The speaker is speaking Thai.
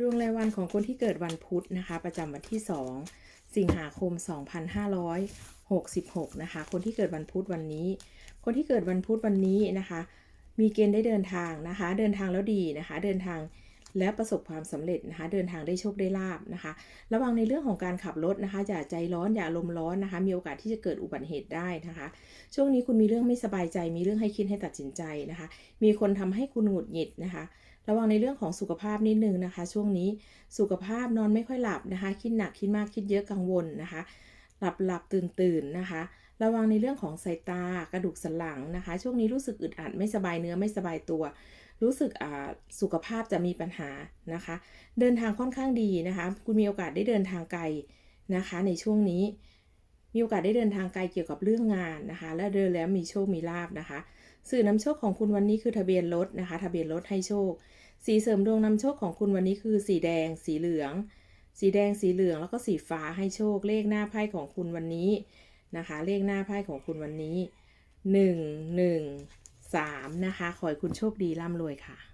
ดวงรายวันของคนที่เกิดวันพุธนะคะ ประจำวันที่ 2 สิงหาคม 2566 นะคะ คนที่เกิดวันพุธวันนี้ คนที่เกิดวันพุธวันนี้นะคะ มีเกณฑ์ได้เดินทางนะคะ เดินทางแล้วดีนะคะ เดินทางและประสบความสำเร็จนะคะ เดินทางได้โชคได้ลาบนะคะ ระวังในเรื่องของการขับรถนะคะ อย่าใจร้อนอย่าลมณ์ร้อนนะคะ มีโอกาสที่จะเกิดอุบัติเหตุได้นะคะ ช่วงนี้คุณมีเรื่องไม่สบายใจ มีเรื่องให้คิดให้ตัดสินใจนะคะ มีคนทำให้คุณหงุดหงิดนะคะ ระวังในเรื่องของสุขภาพนิดนึงนะคะ ช่วงนี้สุขภาพนอนไม่ค่อยหลับนะคะ คิดหนักคิดมากคิดเยอะกังวลนะคะ หลับหลับตื่นตื่นนะคะ ระวังในเรื่องของสายตากระดูกสันหลังนะคะ ช่วงนี้รู้สึกอึดอัดไม่สบายเนื้อไม่สบายตัว รู้สึกอ่าสุขภาพจะมีปัญหานะคะ เดินทางค่อนข้างดีนะคะ คุณมีโอกาสได้เดินทางไกลนะคะ ในช่วงนี้ มีโอกาสได้เดินทางไกลเกี่ยวกับเรื่องงานนะคะ และเดินแล้วมีโชคมีลาบนะคะ สื่อนำโชคของคุณวันนี้คือทะเบียนรถนะคะ ทะเบียนรถให้โชค สีเสริมดวงนำโชคของคุณวันนี้คือ สีแดง สีเหลือง สีแดงสีเหลืองแล้วก็สีฟ้าให้โชค เลขหน้าไพ่ของคุณวันนี้นะคะ เลขหน้าไพ่ของคุณวันนี้หนึ่งหนึ่งสามนะคะ ขอให้คุณโชคดีร่ำรวยค่ะ